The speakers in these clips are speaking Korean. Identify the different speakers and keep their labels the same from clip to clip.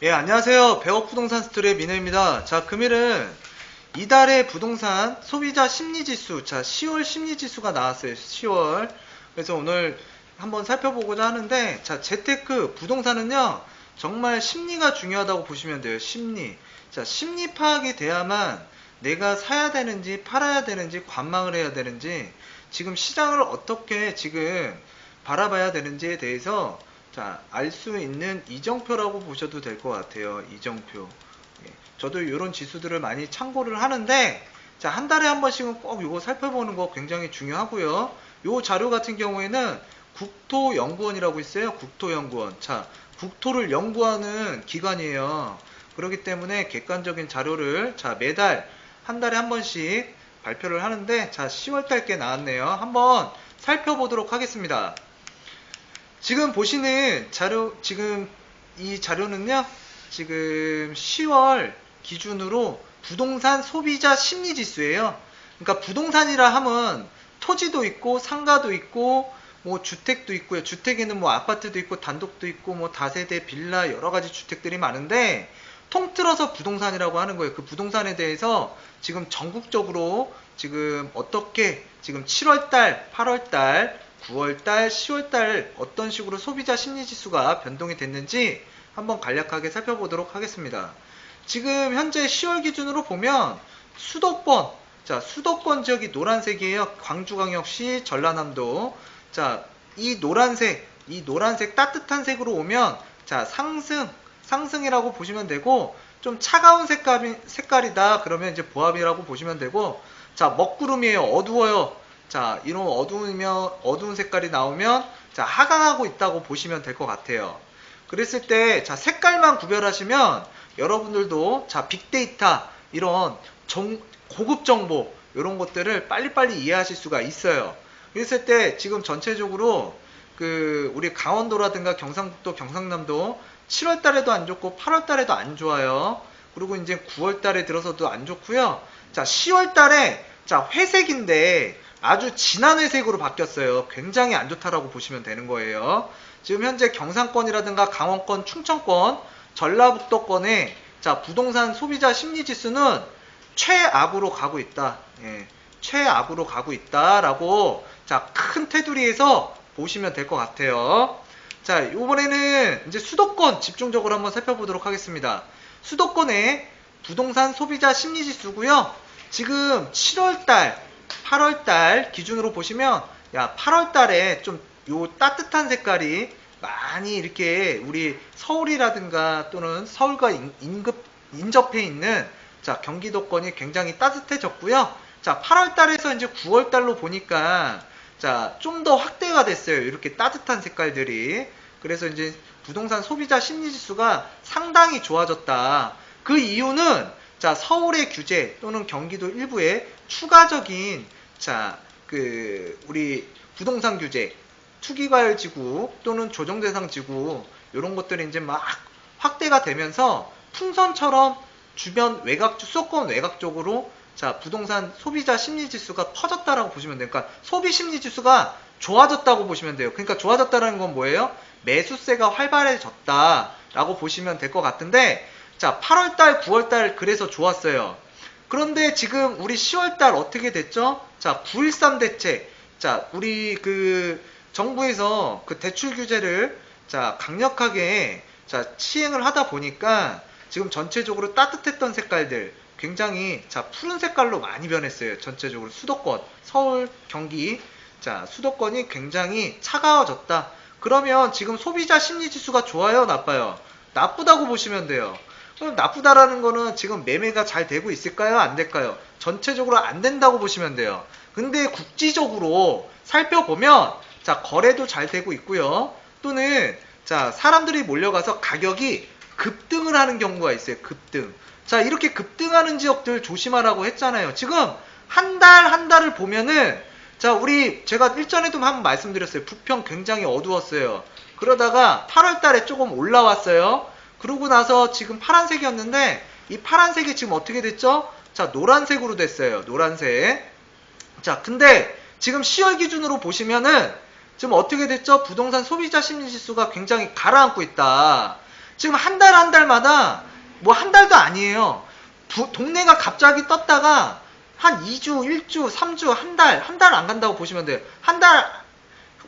Speaker 1: 예, 안녕하세요. 배업 부동산 스토리의 민혜입니다. 자, 금일은 이달의 부동산 소비자 심리지수, 자, 10월 심리지수가 나왔어요. 10월. 그래서 오늘 한번 살펴보고자 하는데, 자, 재테크 부동산은요, 정말 심리가 중요하다고 보시면 돼요. 심리. 자, 심리 파악이 돼야만 내가 사야 되는지 팔아야 되는지 관망을 해야 되는지 지금 시장을 어떻게 지금 바라봐야 되는지에 대해서 자, 알 수 있는 이정표라고 보셔도 될 것 같아요. 이정표. 예, 저도 이런 지수들을 많이 참고를 하는데, 자, 한 달에 한 번씩은 꼭 이거 살펴보는 거 굉장히 중요하고요. 요 자료 같은 경우에는 국토연구원이라고 있어요. 국토연구원. 자, 국토를 연구하는 기관이에요. 그렇기 때문에 객관적인 자료를 자, 매달 한 달에 한 번씩 발표를 하는데, 자, 10월 달 께 나왔네요. 한번 살펴보도록 하겠습니다. 지금 보시는 자료, 지금 이 자료는요, 지금 10월 기준으로 부동산 소비자 심리 지수예요. 그러니까 부동산이라 하면 토지도 있고 상가도 있고 뭐 주택도 있고요. 주택에는 뭐 아파트도 있고 단독도 있고 뭐 다세대 빌라 여러 가지 주택들이 많은데 통틀어서 부동산이라고 하는 거예요. 그 부동산에 대해서 지금 전국적으로 지금 어떻게 지금 7월 달, 8월 달, 9월달, 10월달 어떤 식으로 소비자 심리지수가 변동이 됐는지 한번 간략하게 살펴보도록 하겠습니다. 지금 현재 10월 기준으로 보면 수도권, 자 수도권 지역이 노란색이에요. 광주광역시, 전라남도. 자 이 노란색, 이 노란색 따뜻한 색으로 오면 자 상승, 상승이라고 보시면 되고 좀 차가운 색깔이, 색깔이다 그러면 이제 보합이라고 보시면 되고 자 먹구름이에요. 어두워요. 자, 이런 어두우면, 어두운 색깔이 나오면, 자, 하강하고 있다고 보시면 될 것 같아요. 그랬을 때, 자, 색깔만 구별하시면, 여러분들도, 자, 빅데이터, 이런 정, 고급 정보, 이런 것들을 빨리빨리 이해하실 수가 있어요. 그랬을 때, 지금 전체적으로, 그, 우리 강원도라든가 경상북도, 경상남도, 7월 달에도 안 좋고, 8월 달에도 안 좋아요. 그리고 이제 9월 달에 들어서도 안 좋고요. 자, 10월 달에, 자, 회색인데, 아주 진한 회색으로 바뀌었어요. 굉장히 안 좋다라고 보시면 되는 거예요. 지금 현재 경상권이라든가 강원권, 충청권, 전라북도권의 자 부동산 소비자 심리 지수는 최악으로 가고 있다. 예, 최악으로 가고 있다라고 자 큰 테두리에서 보시면 될 것 같아요. 자 이번에는 이제 수도권 집중적으로 한번 살펴보도록 하겠습니다. 수도권의 부동산 소비자 심리 지수고요. 지금 7월달 8월달 기준으로 보시면 야 8월달에 좀 요 따뜻한 색깔이 많이 이렇게 우리 서울이라든가 또는 서울과 인, 인급 인접해 있는 자 경기도권이 굉장히 따뜻해졌고요. 자 8월달에서 이제 9월달로 보니까 자 좀 더 확대가 됐어요. 이렇게 따뜻한 색깔들이 그래서 이제 부동산 소비자 심리지수가 상당히 좋아졌다. 그 이유는 자 서울의 규제 또는 경기도 일부의 추가적인 자, 그, 우리 부동산 규제, 투기과열지구 또는 조정대상지구, 이런 것들이 이제 막 확대가 되면서 풍선처럼 주변 외곽, 수도권 외곽 쪽으로 자, 부동산 소비자 심리지수가 퍼졌다라고 보시면 돼요. 그러니까 소비 심리지수가 좋아졌다고 보시면 돼요. 그러니까 좋아졌다는 건 뭐예요? 매수세가 활발해졌다라고 보시면 될 것 같은데, 자, 8월달, 9월달 그래서 좋았어요. 그런데 지금 우리 10월달 어떻게 됐죠? 자, 9.13 대책. 자, 우리 그 정부에서 그 대출 규제를 자, 강력하게 자, 시행을 하다 보니까 지금 전체적으로 따뜻했던 색깔들 굉장히 자, 푸른 색깔로 많이 변했어요. 전체적으로 수도권, 서울, 경기. 자, 수도권이 굉장히 차가워졌다. 그러면 지금 소비자 심리 지수가 좋아요, 나빠요? 나쁘다고 보시면 돼요. 그럼 나쁘다라는 거는 지금 매매가 잘 되고 있을까요? 안 될까요? 전체적으로 안 된다고 보시면 돼요. 근데 국지적으로 살펴보면 자 거래도 잘 되고 있고요. 또는 자 사람들이 몰려가서 가격이 급등을 하는 경우가 있어요. 급등. 자 이렇게 급등하는 지역들 조심하라고 했잖아요. 지금 한 달한 달을 보면은 자 우리 제가 일전에도 한번 말씀드렸어요. 부평 굉장히 어두웠어요. 그러다가 8월 달에 조금 올라왔어요. 그러고 나서 지금 파란색이었는데 이 파란색이 지금 어떻게 됐죠? 자, 노란색으로 됐어요. 노란색. 자, 근데 지금 10월 기준으로 보시면은 지금 어떻게 됐죠? 부동산 소비자 심리 지수가 굉장히 가라앉고 있다. 지금 한 달 한 달마다 뭐 한 달도 아니에요. 부- 동네가 갑자기 떴다가 한 2주, 1주, 3주, 한 달, 한 달 안 간다고 보시면 돼요. 한 달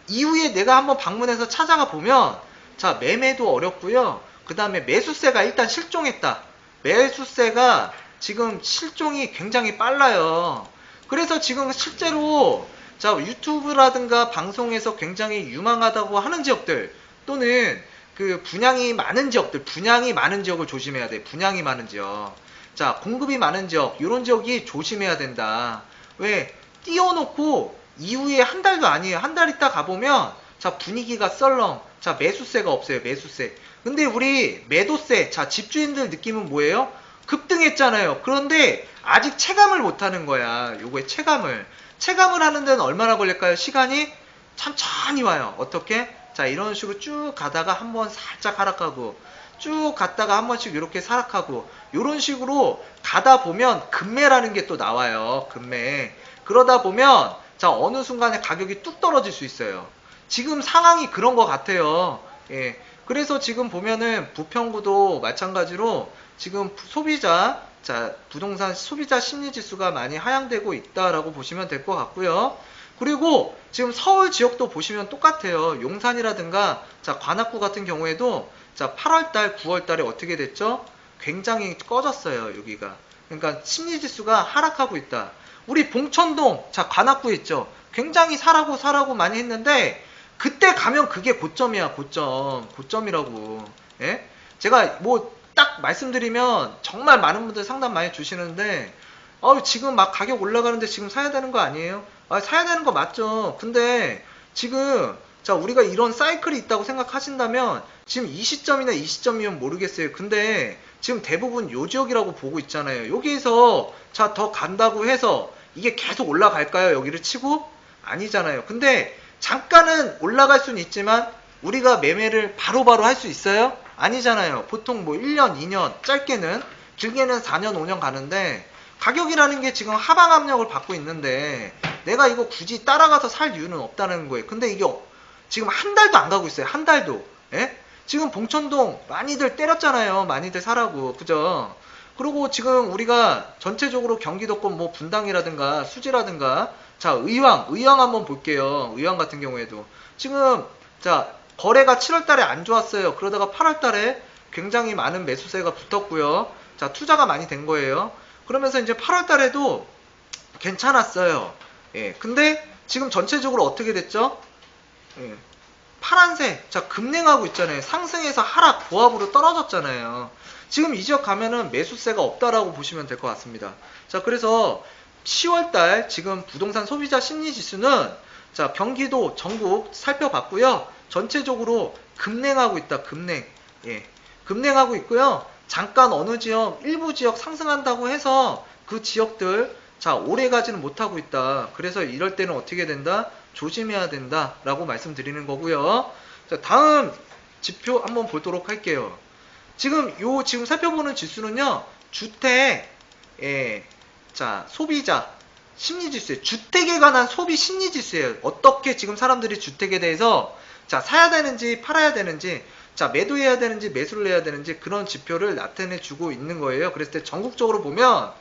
Speaker 1: 이후에 내가 한번 방문해서 찾아가 보면 자 매매도 어렵고요. 그 다음에 매수세가 일단 실종했다. 매수세가 지금 실종이 굉장히 빨라요. 그래서 지금 실제로 자 유튜브라든가 방송에서 굉장히 유망하다고 하는 지역들 또는 그 분양이 많은 지역들 분양이 많은 지역을 조심해야 돼. 분양이 많은 지역. 자 공급이 많은 지역 이런 지역이 조심해야 된다. 왜 띄워놓고 이후에 한 달도 아니에요. 한 달 있다 가보면 자 분위기가 썰렁. 자 매수세가 없어요. 매수세. 근데 우리 매도세. 자 집주인들 느낌은 뭐예요? 급등했잖아요. 그런데 아직 체감을 못하는 거야. 요거의 체감을. 체감을 하는 데는 얼마나 걸릴까요? 시간이 천천히 와요. 어떻게? 자 이런 식으로 쭉 가다가 한번 살짝 하락하고 쭉 갔다가 한 번씩 이렇게 하락하고 이런 식으로 가다 보면 금매라는 게 또 나와요. 금매. 그러다 보면 자 어느 순간에 가격이 뚝 떨어질 수 있어요. 지금 상황이 그런 것 같아요. 예. 그래서 지금 보면은 부평구도 마찬가지로 지금 부- 소비자 자 부동산 소비자 심리 지수가 많이 하향되고 있다라고 보시면 될 것 같고요. 그리고 지금 서울 지역도 보시면 똑같아요. 용산이라든가 자 관악구 같은 경우에도 자 8월달, 9월달에 어떻게 됐죠? 굉장히 꺼졌어요 여기가. 그러니까 심리 지수가 하락하고 있다. 우리 봉천동 자 관악구 있죠. 굉장히 사라고 사라고 많이 했는데 그때 가면 그게 고점이야 고점 고점이라고. 예? 제가 뭐 딱 말씀드리면 정말 많은 분들 상담 많이 주시는데 어, 지금 막 가격 올라가는데 지금 사야 되는 거 아니에요? 아, 사야 되는 거 맞죠. 근데 지금 자 우리가 이런 사이클이 있다고 생각하신다면 지금 이 시점이나 이 시점이면 모르겠어요. 근데 지금 대부분 요 지역이라고 보고 있잖아요. 여기에서 자 더 간다고 해서 이게 계속 올라갈까요? 여기를 치고 아니잖아요. 근데 잠깐은 올라갈 수는 있지만 우리가 매매를 바로바로 할 수 있어요? 아니잖아요. 보통 뭐 1년, 2년, 짧게는 길게는 4년, 5년 가는데 가격이라는 게 지금 하방 압력을 받고 있는데 내가 이거 굳이 따라가서 살 이유는 없다는 거예요. 근데 이게 지금 한 달도 안 가고 있어요. 한 달도. 예? 지금 봉천동 많이들 때렸잖아요. 많이들 사라고. 그죠? 그리고 지금 우리가 전체적으로 경기도권 뭐 분당이라든가 수지라든가 자 의왕 의왕 한번 볼게요. 의왕 같은 경우에도 지금 자 거래가 7월 달에 안 좋았어요. 그러다가 8월 달에 굉장히 많은 매수세가 붙었고요. 자 투자가 많이 된 거예요. 그러면서 이제 8월 달에도 괜찮았어요. 예. 근데 지금 전체적으로 어떻게 됐죠? 예. 파란색, 자, 급냉하고 있잖아요. 상승해서 하락, 보합으로 떨어졌잖아요. 지금 이 지역 가면은 매수세가 없다라고 보시면 될 것 같습니다. 자, 그래서 10월달 지금 부동산 소비자 심리 지수는 자, 경기도 전국 살펴봤고요. 전체적으로 급냉하고 있다, 급냉. 예. 급냉하고 있고요. 잠깐 어느 지역, 일부 지역 상승한다고 해서 그 지역들 자, 오래 가지는 못하고 있다. 그래서 이럴 때는 어떻게 된다? 조심해야 된다. 라고 말씀드리는 거고요. 자, 다음 지표 한번 보도록 할게요. 지금 요 지금 살펴보는 지수는요. 주택 예. 자, 소비자 심리 지수예요. 주택에 관한 소비 심리 지수예요. 어떻게 지금 사람들이 주택에 대해서 자, 사야 되는지 팔아야 되는지 자, 매도해야 되는지 매수를 해야 되는지 그런 지표를 나타내 주고 있는 거예요. 그랬을 때 전국적으로 보면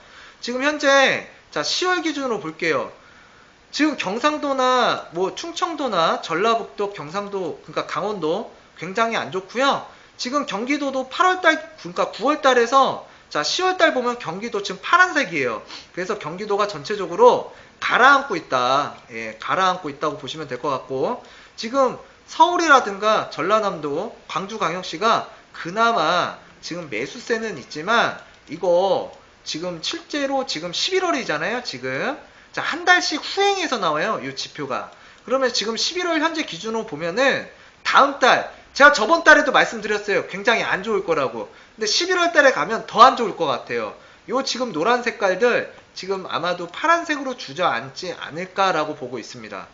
Speaker 1: 지금 현재 자, 10월 기준으로 볼게요. 지금 경상도나 뭐 충청도나 전라북도, 경상도, 그러니까 강원도 굉장히 안 좋고요. 지금 경기도도 8월 달, 그러니까 9월 달에서 자, 10월 달 보면 경기도 지금 파란색이에요. 그래서 경기도가 전체적으로 가라앉고 있다. 예, 가라앉고 있다고 보시면 될 것 같고 지금 서울이라든가 전라남도, 광주광역시가 그나마 지금 매수세는 있지만 이거 지금 실제로 지금 11월이잖아요. 지금 자, 한 달씩 후행해서 나와요. 이 지표가. 그러면 지금 11월 현재 기준으로 보면은 다음 달 제가 저번 달에도 말씀드렸어요. 굉장히 안 좋을 거라고. 근데 11월 달에 가면 더 안 좋을 것 같아요. 요 지금 노란 색깔들 지금 아마도 파란색으로 주저앉지 않을까라고 보고 있습니다.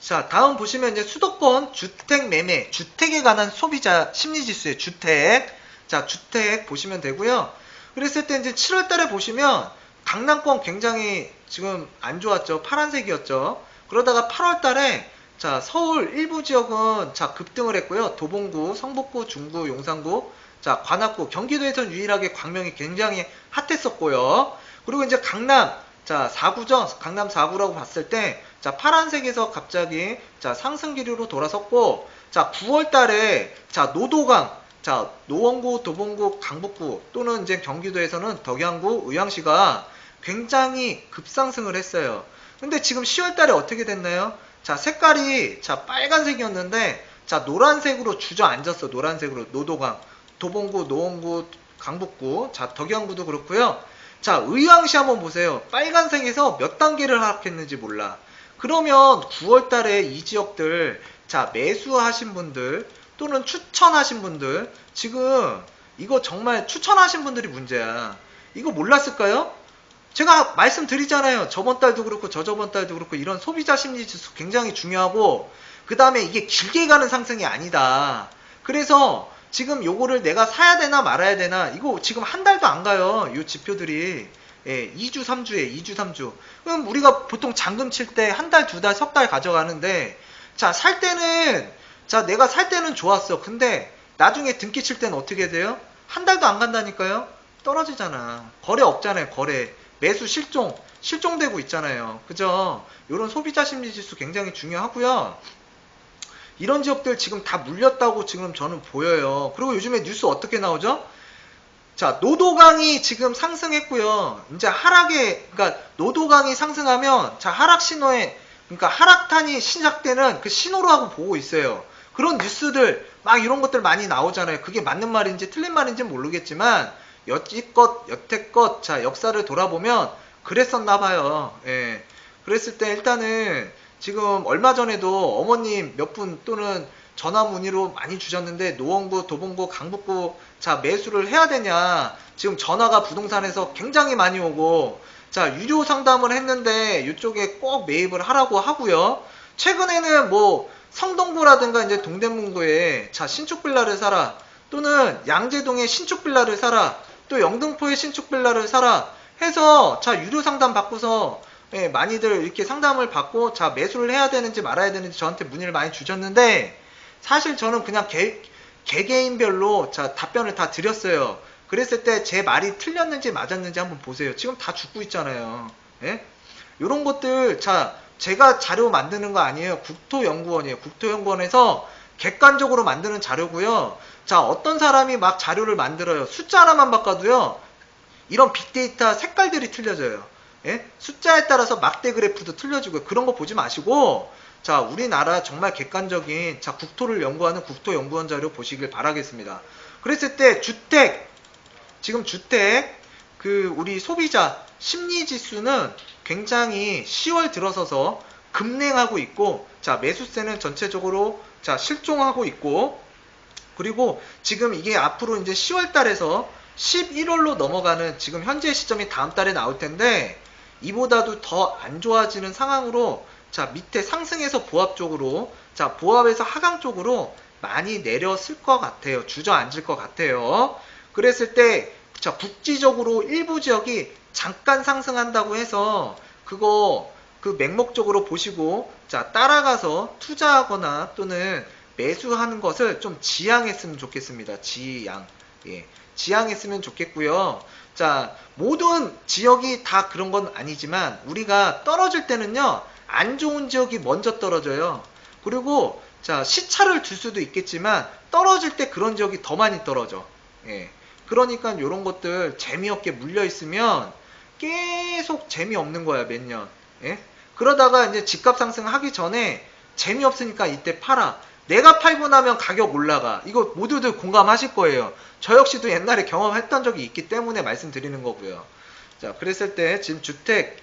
Speaker 1: 자, 다음 보시면 이제 수도권 주택 매매, 주택에 관한 소비자 심리 지수의 주택. 자, 주택 보시면 되고요. 그랬을 때 이제 7월 달에 보시면 강남권 굉장히 지금 안 좋았죠. 파란색이었죠. 그러다가 8월 달에 자, 서울 일부 지역은 자, 급등을 했고요. 도봉구, 성북구, 중구, 용산구, 자, 관악구, 경기도에서는 유일하게 광명이 굉장히 핫했었고요. 그리고 이제 강남, 자, 4구죠. 강남 4구라고 봤을 때, 자, 파란색에서 갑자기, 자, 상승 기류로 돌아섰고, 자, 9월 달에, 자, 노도강, 자, 노원구, 도봉구, 강북구, 또는 이제 경기도에서는 덕양구, 의왕시가 굉장히 급상승을 했어요. 근데 지금 10월 달에 어떻게 됐나요? 자, 색깔이, 자, 빨간색이었는데, 자, 노란색으로 주저앉았어. 노란색으로. 노도강, 도봉구, 노원구, 강북구, 자, 덕양구도 그렇고요. 자, 의왕시 한번 보세요. 빨간색에서 몇 단계를 하락했는지 몰라. 그러면 9월 달에 이 지역들, 자, 매수하신 분들, 또는 추천하신 분들, 지금 이거 정말 추천하신 분들이 문제야. 이거 몰랐을까요? 제가 말씀드리잖아요. 저번 달도 그렇고 저저번 달도 그렇고 이런 소비자 심리 지수 굉장히 중요하고 그 다음에 이게 길게 가는 상승이 아니다. 그래서 지금 요거를 내가 사야 되나 말아야 되나 이거 지금 한 달도 안 가요. 요 지표들이 예, 2주 3주에 2주 3주. 그럼 우리가 보통 잔금 칠 때 한 달, 두 달, 석 달 가져가는데 자, 살 때는 자, 내가 살 때는 좋았어. 근데 나중에 등기 칠 때는 어떻게 돼요? 한 달도 안 간다니까요. 떨어지잖아. 거래 없잖아요. 거래. 매수 실종, 실종되고 있잖아요. 그죠? 이런 소비자 심리 지수 굉장히 중요하고요. 이런 지역들 지금 다 물렸다고 지금 저는 보여요. 그리고 요즘에 뉴스 어떻게 나오죠? 자, 노도강이 지금 상승했고요. 이제 하락에, 그러니까 노도강이 상승하면 자, 하락 신호에, 그러니까 하락탄이 시작되는 그 신호로 하고 보고 있어요. 그런 뉴스들, 막 이런 것들 많이 나오잖아요. 그게 맞는 말인지 틀린 말인지 모르겠지만, 여지껏, 여태껏, 자, 역사를 돌아보면 그랬었나 봐요. 예. 그랬을 때 일단은 지금 얼마 전에도 어머님 몇 분 또는 전화 문의로 많이 주셨는데 노원구, 도봉구, 강북구 자 매수를 해야 되냐 지금 전화가 부동산에서 굉장히 많이 오고 자 유료 상담을 했는데 이쪽에 꼭 매입을 하라고 하고요 최근에는 뭐 성동구라든가 이제 동대문구에 자 신축 빌라를 사라 또는 양재동에 신축 빌라를 사라 또 영등포에 신축 빌라를 사라 해서 자 유료 상담 받고서 예, 많이들 이렇게 상담을 받고 자 매수를 해야 되는지 말아야 되는지 저한테 문의를 많이 주셨는데 사실 저는 그냥 개, 개개인별로 자 답변을 다 드렸어요. 그랬을 때 제 말이 틀렸는지 맞았는지 한번 보세요. 지금 다 죽고 있잖아요. 예? 이런 것들 자 제가 자료 만드는 거 아니에요. 국토연구원이에요. 국토연구원에서 객관적으로 만드는 자료고요. 자 어떤 사람이 막 자료를 만들어요. 숫자 하나만 바꿔도요. 이런 빅데이터 색깔들이 틀려져요. 예? 숫자에 따라서 막대 그래프도 틀려지고 그런 거 보지 마시고 자 우리나라 정말 객관적인 자 국토를 연구하는 국토연구원 자료 보시길 바라겠습니다. 그랬을 때 주택 지금 주택 그 우리 소비자 심리 지수는 굉장히 10월 들어서서 급냉하고 있고 자 매수세는 전체적으로 자 실종하고 있고 그리고 지금 이게 앞으로 이제 10월 달에서 11월로 넘어가는 지금 현재 시점이 다음 달에 나올 텐데 이보다도 더 안 좋아지는 상황으로 자 밑에 상승해서 보합 쪽으로 자 보합에서 하강 쪽으로 많이 내렸을 것 같아요. 주저앉을 것 같아요. 그랬을 때자 국지적으로 일부 지역이 잠깐 상승한다고 해서 그거 그 맹목적으로 보시고 자 따라가서 투자하거나 또는 매수하는 것을 좀 지양했으면 좋겠습니다 지양 예 지양했으면 좋겠고요 자, 모든 지역이 다 그런 건 아니지만 우리가 떨어질 때는요. 안 좋은 지역이 먼저 떨어져요. 그리고 자, 시차를 둘 수도 있겠지만 떨어질 때 그런 지역이 더 많이 떨어져. 예. 그러니까 이런 것들 재미없게 물려 있으면 계속 재미없는 거야, 몇 년. 예? 그러다가 이제 집값 상승하기 전에 재미없으니까 이때 팔아. 내가 팔고 나면 가격 올라가. 이거 모두들 공감하실 거예요. 저 역시도 옛날에 경험했던 적이 있기 때문에 말씀드리는 거고요. 자, 그랬을 때 지금 주택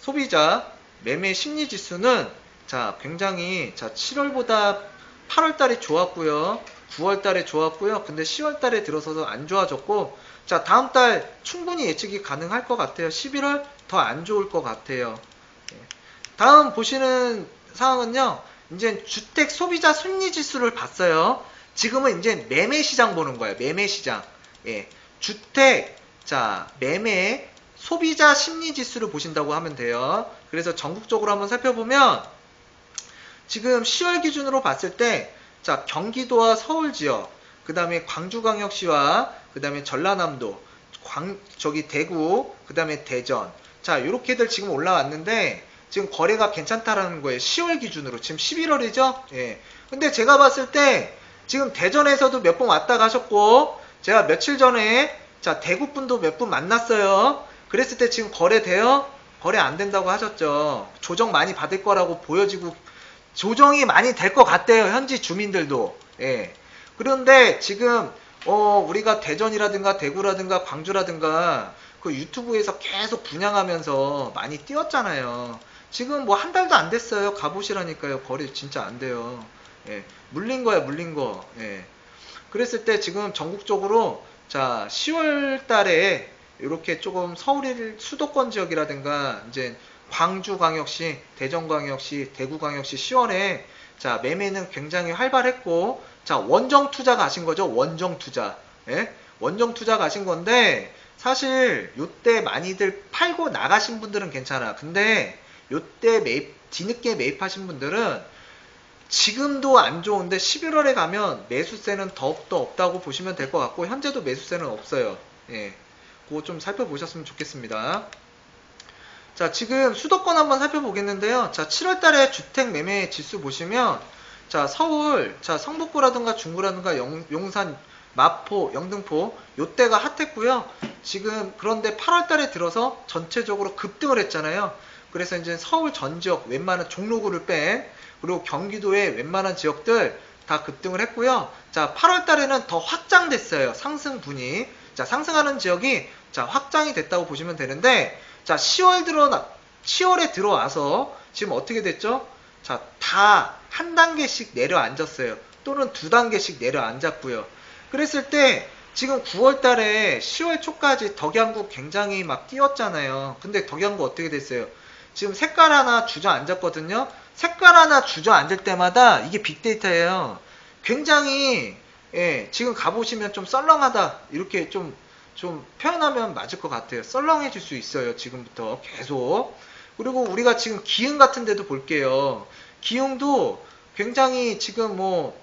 Speaker 1: 소비자 매매 심리 지수는 자, 굉장히 자, 7월보다 8월 달에 좋았고요. 9월 달에 좋았고요. 근데 10월 달에 들어서도 안 좋아졌고 자, 다음 달 충분히 예측이 가능할 것 같아요. 11월 더 안 좋을 것 같아요. 예. 다음 보시는 상황은요. 이제 주택 소비자 심리 지수를 봤어요. 지금은 이제 매매 시장 보는 거예요. 매매 시장. 예. 주택, 자, 매매, 소비자 심리 지수를 보신다고 하면 돼요. 그래서 전국적으로 한번 살펴보면, 지금 10월 기준으로 봤을 때, 자, 경기도와 서울 지역, 그 다음에 광주광역시와 그 다음에 전라남도, 광, 저기 대구, 그 다음에 대전. 자, 요렇게들 지금 올라왔는데, 지금 거래가 괜찮다라는 거예요. 10월 기준으로. 지금 11월이죠? 예. 근데 제가 봤을 때, 지금 대전에서도 몇번 왔다 가셨고, 제가 며칠 전에, 자, 대구 분도 몇 분 만났어요. 그랬을 때 지금 거래돼요? 거래 안 된다고 하셨죠. 조정 많이 받을 거라고 보여지고, 조정이 많이 될 것 같대요. 현지 주민들도. 예. 그런데 지금, 어, 우리가 대전이라든가 대구라든가 광주라든가 그 유튜브에서 계속 분양하면서 많이 뛰었잖아요. 지금 뭐 한 달도 안 됐어요. 가보시라니까요. 거래 진짜 안 돼요. 예. 물린 거야, 물린 거. 예. 그랬을 때 지금 전국적으로 자, 10월 달에 이렇게 조금 서울 수도권 지역이라든가 이제 광주광역시, 대전광역시, 대구광역시 10월에 자, 매매는 굉장히 활발했고 자, 원정 투자 가신 거죠. 원정 투자. 예? 원정 투자 가신 건데 사실 요때 많이들 팔고 나가신 분들은 괜찮아. 근데 요때 매입 뒤늦게 매입하신 분들은 지금도 안 좋은데 11월에 가면 매수세는 더욱더 없다고 보시면 될 것 같고 현재도 매수세는 없어요. 예. 그거 좀 살펴보셨으면 좋겠습니다. 자, 지금 수도권 한번 살펴보겠는데요. 자, 7월 달에 주택 매매 지수 보시면 자, 서울, 자, 성북구라든가 중구라든가 영- 용산, 마포, 영등포 요때가 핫했고요. 지금 그런데 8월 달에 들어서 전체적으로 급등을 했잖아요. 그래서 이제 서울 전 지역 웬만한 종로구를 뺀 그리고 경기도의 웬만한 지역들 다 급등을 했고요. 자, 8월 달에는 더 확장됐어요. 상승분이. 자, 상승하는 지역이 자, 확장이 됐다고 보시면 되는데 자, 10월 들어 10월에 들어와서 지금 어떻게 됐죠? 자, 다 한 단계씩 내려앉았어요. 또는 두 단계씩 내려앉았고요. 그랬을 때 지금 9월 달에 10월 초까지 덕양구 굉장히 막 뛰었잖아요. 근데 덕양구 어떻게 됐어요? 지금 색깔 하나 주저앉았거든요. 색깔 하나 주저앉을 때마다 이게 빅데이터예요. 굉장히 예, 지금 가보시면 좀 썰렁하다 이렇게 좀, 좀 표현하면 맞을 것 같아요. 썰렁해질 수 있어요. 지금부터 계속. 그리고 우리가 지금 기흥 같은 데도 볼게요. 기흥도 굉장히 지금 뭐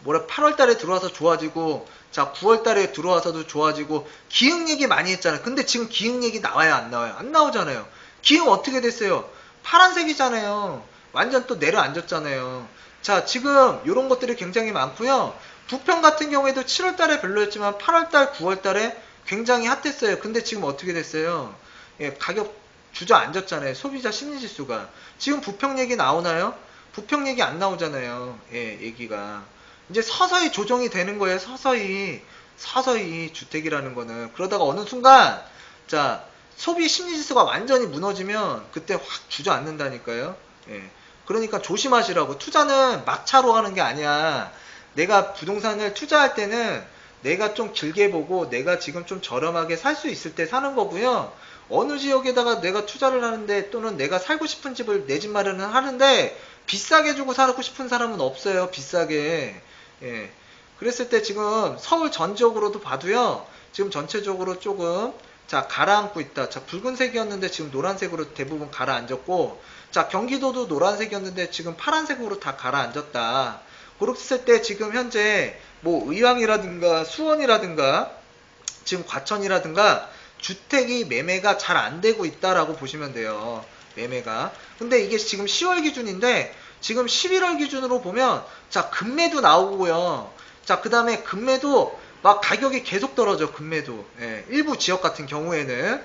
Speaker 1: 뭐라 8월 달에 들어와서 좋아지고 자 9월 달에 들어와서도 좋아지고 기흥 얘기 많이 했잖아요. 근데 지금 기흥 얘기 나와요 안 나와요? 안 나오잖아요. 기흥 어떻게 됐어요? 파란색이잖아요. 완전 또 내려앉았잖아요. 자 지금 이런 것들이 굉장히 많고요. 부평 같은 경우에도 7월 달에 별로였지만 8월 달, 9월 달에 굉장히 핫했어요. 근데 지금 어떻게 됐어요? 예, 가격 주저앉았잖아요. 소비자 심리 지수가. 지금 부평 얘기 나오나요? 부평 얘기 안 나오잖아요. 예, 얘기가. 이제 서서히 조정이 되는 거예요. 서서히. 서서히 주택이라는 거는. 그러다가 어느 순간, 자, 소비 심리 지수가 완전히 무너지면 그때 확 주저앉는다니까요. 예. 그러니까 조심하시라고. 투자는 막차로 하는 게 아니야. 내가 부동산을 투자할 때는 내가 좀 길게 보고 내가 지금 좀 저렴하게 살 수 있을 때 사는 거고요. 어느 지역에다가 내가 투자를 하는데 또는 내가 살고 싶은 집을 내 집 마련을 하는데 비싸게 주고 살고 싶은 사람은 없어요. 비싸게. 예. 그랬을 때 지금 서울 전 지역으로도 봐도요. 지금 전체적으로 조금 자 가라앉고 있다. 자 붉은색이었는데 지금 노란색으로 대부분 가라앉았고 자 경기도도 노란색이었는데 지금 파란색으로 다 가라앉았다. 그랬을 때 지금 현재 뭐 의왕이라든가 수원이라든가 지금 과천이라든가 주택이 매매가 잘 안 되고 있다라고 보시면 돼요. 매매가. 근데 이게 지금 10월 기준인데 지금 11월 기준으로 보면 자 금매도 나오고요. 자 그 다음에 금매도 막 가격이 계속 떨어져 금매도 예, 일부 지역 같은 경우에는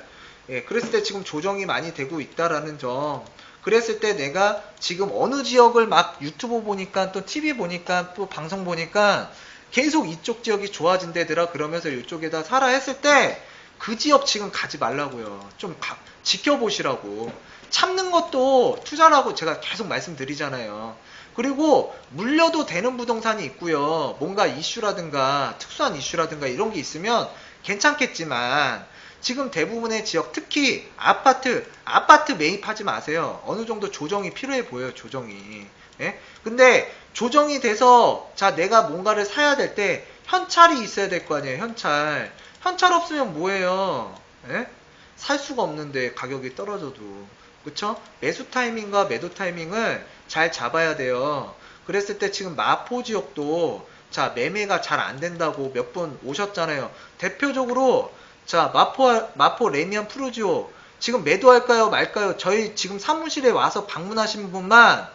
Speaker 1: 예, 그랬을 때 지금 조정이 많이 되고 있다라는 점. 그랬을 때 내가 지금 어느 지역을 막 유튜브 보니까 또 TV 보니까 또 방송 보니까 계속 이쪽 지역이 좋아진대더라 그러면서 이쪽에다 사라 했을 때 그 지역 지금 가지 말라고요. 좀 가- 지켜보시라고. 참는 것도 투자라고 제가 계속 말씀드리잖아요. 그리고 물려도 되는 부동산이 있고요. 뭔가 이슈라든가 특수한 이슈라든가 이런 게 있으면 괜찮겠지만 지금 대부분의 지역 특히 아파트 아파트 매입하지 마세요. 어느 정도 조정이 필요해 보여요. 조정이. 예? 근데 조정이 돼서 자 내가 뭔가를 사야 될 때 현찰이 있어야 될 거 아니에요. 현찰. 현찰 없으면 뭐예요? 예? 살 수가 없는데 가격이 떨어져도 그쵸? 매수 타이밍과 매도 타이밍을 잘 잡아야 돼요. 그랬을 때 지금 마포 지역도 자 매매가 잘 안 된다고 몇 분 오셨잖아요. 대표적으로 자 마포 마포 레미안 프루지오 지금 매도할까요 말까요? 저희 지금 사무실에 와서 방문하신 분만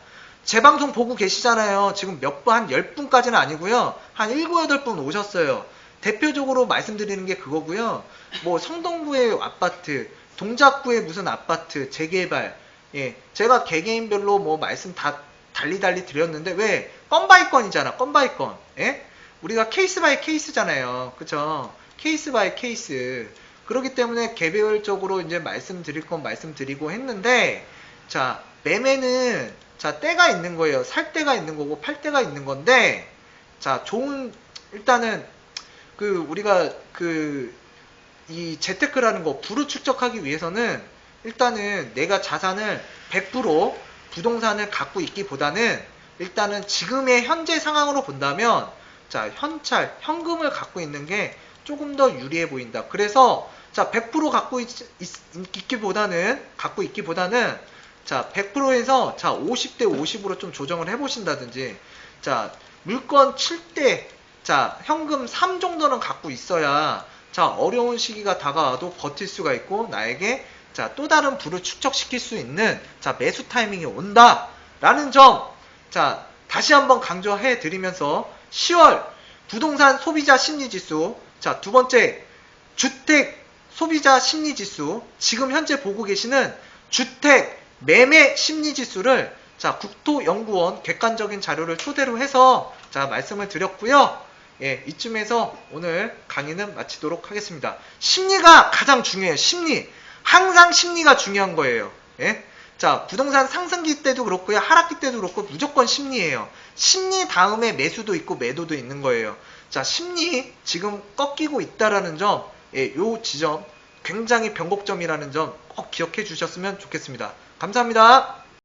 Speaker 1: 제 방송 보고 계시잖아요. 지금 몇 분, 한 10분까지는 아니고요. 한 7, 8분 오셨어요. 대표적으로 말씀드리는 게 그거고요. 뭐 성동구의 아파트, 동작구의 무슨 아파트, 재개발. 예. 제가 개개인별로 뭐 말씀 다 달리 달리 드렸는데 왜? 건바이 건이잖아. 건바이 건. 예? 우리가 케이스 바이 케이스잖아요. 그쵸? 케이스 바이 케이스. 그렇기 때문에 개별적으로 이제 말씀드릴 건 말씀드리고 했는데 자, 매매는 자, 때가 있는 거예요. 살 때가 있는 거고 팔 때가 있는 건데 자, 좋은 일단은 그 우리가 그 이 재테크라는 거 부를 축적하기 위해서는 일단은 내가 자산을 100% 부동산을 갖고 있기보다는 일단은 지금의 현재 상황으로 본다면 자 현찰 현금을 갖고 있는 게 조금 더 유리해 보인다. 그래서 자 100% 갖고 있, 기보다는 갖고 있기보다는 자 100%에서 자 50대 50으로 좀 조정을 해보신다든지 자 물건 7대 자 현금 3 정도는 갖고 있어야 자 어려운 시기가 다가와도 버틸 수가 있고 나에게 자 또 다른 부를 축적시킬 수 있는 자 매수 타이밍이 온다 라는 점. 자 다시 한번 강조해 드리면서 10월 부동산 소비자 심리 지수. 자 두 번째 주택 소비자 심리 지수. 지금 현재 보고 계시는 주택 매매 심리 지수를 자 국토연구원 객관적인 자료를 토대로 해서 자 말씀을 드렸고요. 예, 이쯤에서 오늘 강의는 마치도록 하겠습니다. 심리가 가장 중요해요. 심리. 항상 심리가 중요한 거예요. 예? 자, 부동산 상승기 때도 그렇고요. 하락기 때도 그렇고 무조건 심리예요. 심리 다음에 매수도 있고 매도도 있는 거예요. 자, 심리 지금 꺾이고 있다라는 점, 예, 요 지점 굉장히 변곡점이라는 점 꼭 기억해 주셨으면 좋겠습니다. 감사합니다.